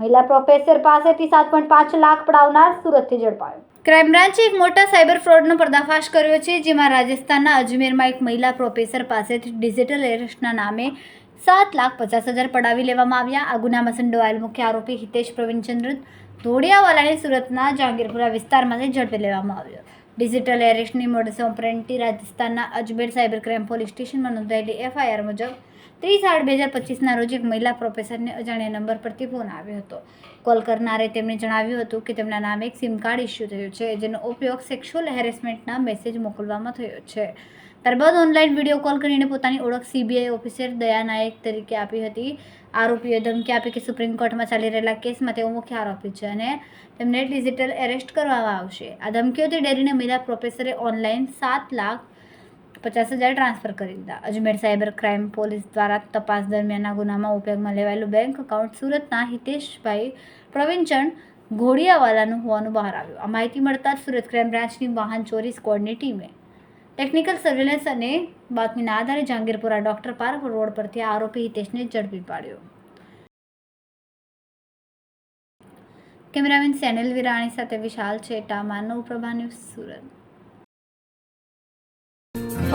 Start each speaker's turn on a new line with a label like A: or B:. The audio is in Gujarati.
A: મહિલા પ્રોફેસર પાસેથી સાત પોઈન્ટ પાંચ લાખ પડાવનાર સુરતથી ઝડપાયો. ક્રાઇમ બ્રાન્ચે એક મોટા સાયબર ફ્રોડનો પર્દાફાશ કર્યો છે, જેમાં રાજસ્થાનના અજમેરમાં એક મહિલા પ્રોફેસર પાસેથી ડિજિટલ એરેસ્ટના નામે સાત લાખ પચાસ હજાર પડાવી લેવામાં આવ્યા. આ ગુનામાં સંડોવાયેલ મુખ્ય આરોપી હિતેશ પ્રવીણચંદ્ર ધોડિયાવાલાને સુરતના જહાંગીરપુરા વિસ્તારમાંથી ઝડપી લેવામાં આવ્યો. ડિજિટલ એરેસ્ટની મોડ ઓપરેન્ટી રાજસ્થાનના અજમેર સાયબર ક્રાઇમ પોલીસ સ્ટેશનમાં નોંધાયેલી એફઆઈઆર મુજબ ત્રીસ આઠ બે હજાર પચીસના રોજ એક મહિલા પ્રોફેસરને અજાણ્યા નંબર પરથી ફોન આવ્યો હતો. કોલ કરનારે તેમણે જણાવ્યું હતું કે તેમના નામે એક સિમ કાર્ડ ઇસ્યુ થયું છે, જેનો ઉપયોગ સેક્સ્યુઅલ હેરેસમેન્ટના મેસેજ મોકલવામાં થયો છે. ત્યારબાદ ઓનલાઈન વીડિયો કોલ કરીને પોતાની ઓળખ સીબીઆઈ ઓફિસર દયા નાયક તરીકે આપી હતી. આરોપીએ ધમકી આપી કે સુપ્રીમ કોર્ટમાં ચાલી રહેલા કેસમાં તેઓ મુખ્ય આરોપી છે અને તેમને ડિજિટલ એરેસ્ટ કરવામાં આવશે. આ ધમકીઓથી ડરીને મહિલા પ્રોફેસરે ઓનલાઈન સાત લાખ પચાસ હજાર ટ્રાન્સફર કરી દીધા. અજમેર સાયબર ક્રાઇમ પોલીસ દ્વારા તપાસ દરમિયાનના ગુનામાં ઉપયોગમાં લેવાયેલું બેંક એકાઉન્ટ સુરતના હિતેશભાઈ પ્રવિંચણ ઘોડિયાવાલાનું હોવાનું બહાર આવ્યું. આ માહિતી મળતા જ સુરત ક્રાઇમ બ્રાન્ચની વાહન ચોરી સ્ક્વોડની ટીમે ટેકનિકલ સર્વેલન્સ અને બાતમીના આધારે જહાંગીરપુરા ડોક્ટર પાર્ક રોડ પરથી આરોપી હિતેશને ઝડપી પાડ્યો. કેમેરામેન સેનલ વિરાણી સાથે વિશાલ છેટા માનવ પ્રભા સુરત.